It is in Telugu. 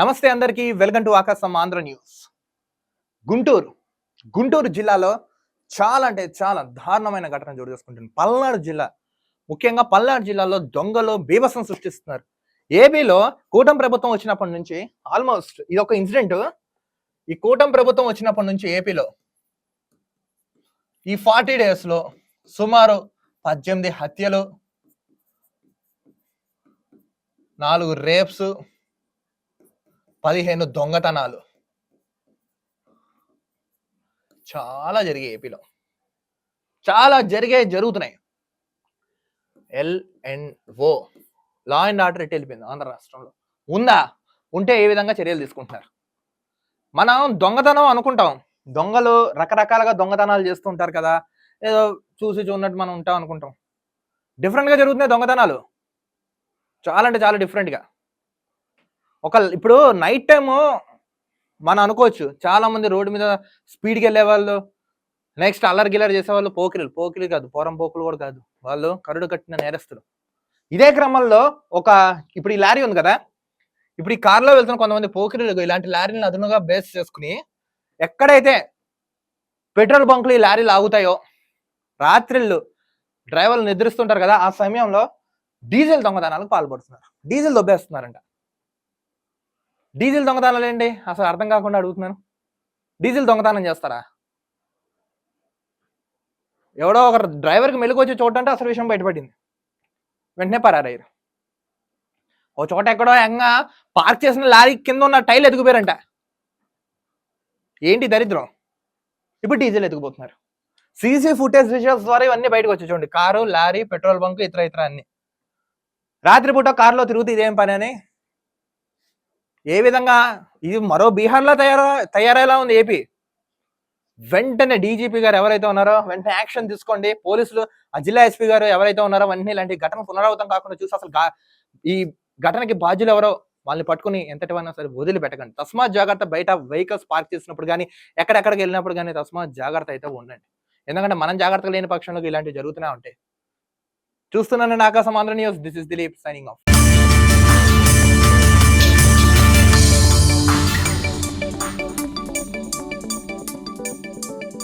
నమస్తే అందరికీ. వెల్కమ్ టు ఆకాశం ఆంధ్ర న్యూస్. గుంటూరు. గుంటూరు జిల్లాలో చాలా అంటే చాలా దారుణమైన ఘటన చోటు చేసుకుంటుంది. పల్నాడు జిల్లా. ముఖ్యంగా పల్నాడు జిల్లాలో దొంగలు బీభత్సం సృష్టిస్తున్నారు. ఏపీలో కూటమి ప్రభుత్వం వచ్చినప్పటి నుంచి ఆల్మోస్ట్ ఇది ఒక ఇన్సిడెంట్. ఈ కూటమి ప్రభుత్వం వచ్చినప్పటి నుంచి ఏపీలో ఈ ఫార్టీ డేస్లో సుమారు పద్దెనిమిది హత్యలు నాలుగు రేప్స్ పదిహేను దొంగతనాలు. చాలా జరిగాయి ఏపీలో. చాలా జరిగాయి జరుగుతున్నాయి. L and O law and order ఎటు వెళ్ళిపోయింది ఆంధ్ర రాష్ట్రంలో. ఉందా? ఉంటే ఏ విధంగా చర్యలు తీసుకుంటున్నారు? మనం దొంగతనం అనుకుంటాం. దొంగలు రకరకాలుగా దొంగతనాలు చేస్తుంటారు కదా. ఏదో చూసి చూడనట్టు మనం ఉంటాం అనుకుంటాం. డిఫరెంట్గా జరుగుతున్నాయి దొంగతనాలు. చాలా అంటే చాలా డిఫరెంట్గా ఒక ఇప్పుడు నైట్ టైము మనం అనుకోవచ్చు చాలా మంది రోడ్డు మీద స్పీడ్కి వెళ్ళే వాళ్ళు నెక్స్ట్ అల్లరి గిల్లరి చేసేవాళ్ళు పోకిరీలు. పోకిరీలు కాదు పోరం పోకులు కూడా కాదు. వాళ్ళు కరుడు కట్టిన నేరస్తులు. ఇదే క్రమంలో ఒక ఇప్పుడు ఈ లారీ ఉంది కదా ఇప్పుడు ఈ కార్లో వెళ్తున్న కొంతమంది పోకిరీలు ఇలాంటి లారీలను అదునుగా బేస్ చేసుకుని ఎక్కడైతే పెట్రోల్ బంకులు ఈ లారీలు ఆగుతాయో రాత్రిళ్ళు డ్రైవర్లు నిద్రిస్తుంటారు కదా ఆ సమయంలో డీజిల్ దొంగతనాలకు పాల్పడుతున్నారు. డీజిల్ దొబ్బేస్తున్నారంట. డీజిల్ దొంగతనాలు అసలు అర్థం కాకుండా అడుగుతున్నాను. డీజిల్ దొంగతనం చేస్తారా? ఎవడో ఒక డ్రైవర్కి మెలుకొచ్చి చూడంటే అసలు విషయం బయటపడింది. వెంటనే పరారయ్యారు ఓ చోట ఎక్కడో ఎంగా పార్క్ చేసిన లారీ కింద ఉన్న టైల్ ఎదిగిపోయారంట ఏంటి దరిద్రం? ఇప్పుడు డీజిల్ ఎదిగిపోతున్నారు సీసీ ఫుటేజ్ విజువల్స్ ద్వారా ఇవన్నీ బయటకు వచ్చి చూడండి. కారు లారీ పెట్రోల్ బంక్ ఇతర ఇతర అన్ని. రాత్రిపూట కారులో తిరుగుతూ ఇదేం పని అని? ఏ విధంగా ఇది మరో బీహార్లో తయారు తయారయ్యేలా ఉంది ఏపీ. వెంటనే డీజీపీ గారు ఎవరైతే ఉన్నారో వెంటనే యాక్షన్ తీసుకోండి. పోలీసులు ఆ జిల్లా ఎస్పీ గారు ఎవరైతే ఉన్నారో వెంటనే ఇలాంటి ఘటన పునరావృతం కాకుండా చూసి అసలు ఈ ఘటనకి బాధ్యులు ఎవరో వాళ్ళని పట్టుకుని ఎంతటివైనా సరే వదిలిపెట్టకండి. తస్మాత్ జాగ్రత్త బయట వెహికల్స్ పార్క్ చేసినప్పుడు కానీ ఎక్కడెక్కడికి వెళ్ళినప్పుడు కానీ తస్మాత్ జాగ్రత్త అయితే ఉండండి. ఎందుకంటే మనం జాగ్రత్తగా లేని పక్షంలో ఇలాంటివి జరుగుతూనే ఉంటాయి. చూస్తున్నాను Aakasam Andhra news. This is Dilip signing off